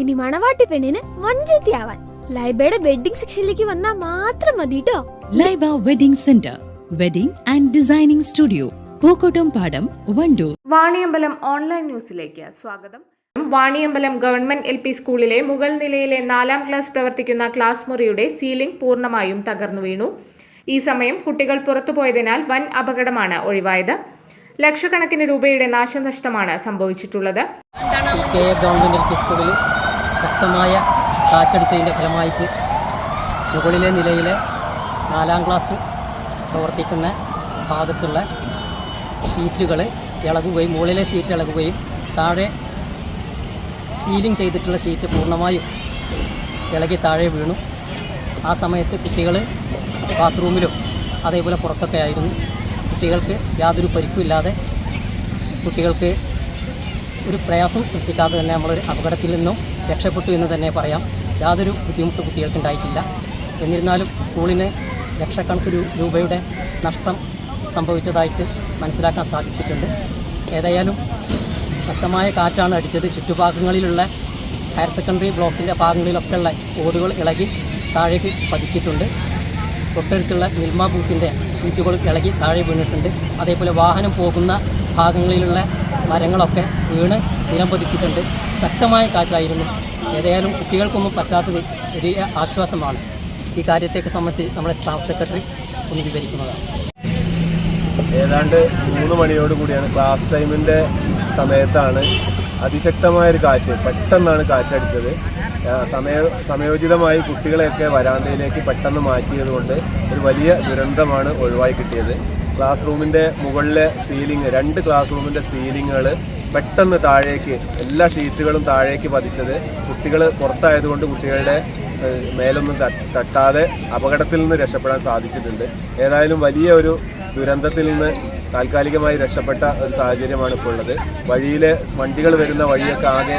ഇനി മണവാട്ടി പെണ്ണിന് മഞ്ചേത്തിയാവാൻ ലൈബയുടെ വെഡിങ് സെക്ഷനിലേക്ക് വന്നാൽ മാത്രം മതി കേട്ടോ Laiba wedding centre wedding and designing studio Pookkottumpadam Wandoor. Vaniyambalam online ന്യൂസിലേക്ക് സ്വാഗതം. വാണിയമ്പലം ഗവൺമെന്റ് എൽ പി സ്കൂളിലെ മുകൾ നിലയിലെ നാലാം ക്ലാസ് പ്രവർത്തിക്കുന്ന ക്ലാസ് മുറിയുടെ സീലിംഗ് പൂർണമായും തകർന്നു വീണു. ഈ സമയം കുട്ടികൾ പുറത്തുപോയതിനാൽ വൻ അപകടമാണ് ഒഴിവായത്. ലക്ഷക്കണക്കിന് രൂപയുടെ നാശനഷ്ടമാണ് സംഭവിച്ചിട്ടുള്ളത്. എൽ പി സ്കൂളിൽ ശക്തമായ കാറ്റടിച്ചതിന്റെ ഫലമായിട്ട് മുകളിലെ നിലയിലെ നാലാം ക്ലാസ് പ്രവർത്തിക്കുന്ന ഭാഗത്തുള്ള ഷീറ്റുകൾ ഇളകുകയും മുകളിലെ ഷീറ്റ് ഇളകുകയും താഴെ സീലിംഗ് ചെയ്തിട്ടുള്ള ഷീറ്റ് പൂർണമായും ഇളകി താഴെ വീണു. ആ സമയത്ത് കുട്ടികൾ ബാത്റൂമിലും അതേപോലെ പുറത്തൊക്കെ ആയിരുന്നു. കുട്ടികൾക്ക് യാതൊരു പരിക്കുമില്ലാതെ കുട്ടികൾക്ക് ഒരു പ്രയാസം സൃഷ്ടിക്കാതെ തന്നെ നമ്മളൊരു അപകടത്തിൽ നിന്നും രക്ഷപ്പെട്ടു എന്ന് തന്നെ പറയാം. യാതൊരു ബുദ്ധിമുട്ട് കുട്ടികൾക്ക് ഉണ്ടായിട്ടില്ല. എന്നിരുന്നാലും സ്കൂളിന് ലക്ഷക്കണക്കിന് രൂപയുടെ നഷ്ടം സംഭവിച്ചതായിട്ട് മനസ്സിലാക്കാൻ സാധിച്ചിട്ടുണ്ട്. ഏതായാലും ശക്തമായ കാറ്റാണ് അടിച്ചത്. ചുറ്റുഭാഗങ്ങളിലുള്ള ഹയർ സെക്കൻഡറി ബ്ലോക്കിന്റെ ഭാഗങ്ങളിലൊക്കെയുള്ള ഓടുകൾ ഇളകി താഴേക്ക് പതിച്ചിട്ടുണ്ട്. തൊട്ടടുത്തുള്ള നിൽമ ബൂത്തിന്റെ ഷീറ്റുകൾ ഇളകി താഴെ വീണിട്ടുണ്ട്. അതേപോലെ വാഹനം പോകുന്ന ഭാഗങ്ങളിലുള്ള മരങ്ങളൊക്കെ വീണ് നിലം പതിച്ചിട്ടുണ്ട്. ശക്തമായ കാറ്റായിരുന്നു ഏതായാലും കുട്ടികൾക്കൊന്നും പറ്റാത്തത് വലിയ ആശ്വാസമാണ്. ഈ കാര്യത്തെയൊക്കെ സംബന്ധിച്ച് നമ്മുടെ സ്റ്റാഫ് സെക്രട്ടറി ഒന്ന് വിവരിക്കുന്നതാണ്. ഏതാണ്ട് മൂന്ന് മണിയോട് കൂടിയാണ് ക്ലാസ് ടൈമിന്റെ സമയത്താണ് അതിശക്തമായ ഒരു കാറ്റ് പെട്ടെന്നാണ് കാറ്റടിച്ചത്. സമയ സമയോചിതമായി കുട്ടികളെയൊക്കെ വരാന്തയിലേക്ക് പെട്ടെന്ന് മാറ്റിയതുകൊണ്ട് ഒരു വലിയ ദുരന്തമാണ് ഒഴിവായി കിട്ടിയത്. ക്ലാസ് റൂമിന്റെ മുകളിലെ സീലിംഗ് രണ്ട് ക്ലാസ് റൂമിന്റെ സീലിങ്ങുകൾ പെട്ടെന്ന് താഴേക്ക് എല്ലാ ഷീറ്റുകളും താഴേക്ക് പതിച്ചത് കുട്ടികൾ പുറത്തായതുകൊണ്ട് കുട്ടികളുടെ മേലൊന്നും തട്ടാതെ അപകടത്തിൽ നിന്ന് രക്ഷപ്പെടാൻ സാധിച്ചിട്ടുണ്ട്. ഏതായാലും വലിയ ഒരു ദുരന്തത്തിൽ നിന്ന് താൽക്കാലികമായി രക്ഷപ്പെട്ട ഒരു സാഹചര്യമാണ് ഇപ്പോൾ ഉള്ളത് വഴിയിലെ വണ്ടികൾ വരുന്ന വഴിയൊക്കെ ആകെ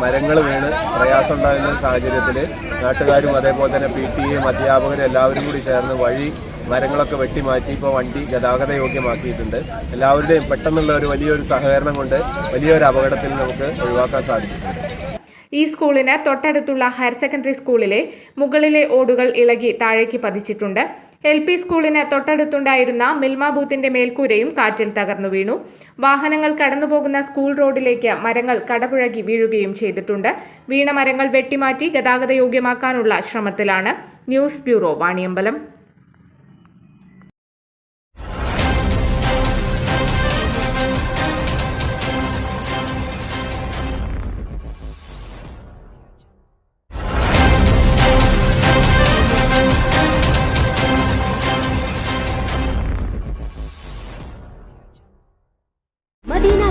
മരങ്ങൾ വീണ് പ്രയാസം ഉണ്ടാകുന്ന സാഹചര്യത്തിൽ നാട്ടുകാരും അതേപോലെ തന്നെ പി ടി എയും അധ്യാപകരും എല്ലാവരും കൂടി ചേർന്ന് വഴി മരങ്ങളൊക്കെ വെട്ടിമാറ്റി ഇപ്പോൾ വണ്ടി ഗതാഗത യോഗ്യമാക്കിയിട്ടുണ്ട് എല്ലാവരുടെയും പെട്ടെന്നുള്ള ഒരു വലിയൊരു സഹകരണം കൊണ്ട് വലിയൊരു അപകടത്തിൽ നമുക്ക് ഒഴിവാക്കാൻ സാധിച്ചിട്ടുണ്ട്. ഈ സ്കൂളിന് തൊട്ടടുത്തുള്ള ഹയർ സെക്കൻഡറി സ്കൂളിലെ മുകളിലെ ഓടുകൾ ഇളകി താഴേക്ക് പതിച്ചിട്ടുണ്ട്. എൽ പി സ്കൂളിന് തൊട്ടടുത്തുണ്ടായിരുന്ന മിൽമ ബൂത്തിന്റെ മേൽക്കൂരയും കാറ്റിൽ തകർന്നു വീണു. വാഹനങ്ങൾ കടന്നുപോകുന്ന സ്കൂൾ റോഡിലേക്ക് മരങ്ങൾ കടപുഴകി വീഴുകയും ചെയ്തിട്ടുണ്ട്. വീണ മരങ്ങൾ വെട്ടിമാറ്റി ഗതാഗത യോഗ്യമാക്കാനുള്ള ശ്രമത്തിലാണ്. News bureau Vaniyambalam.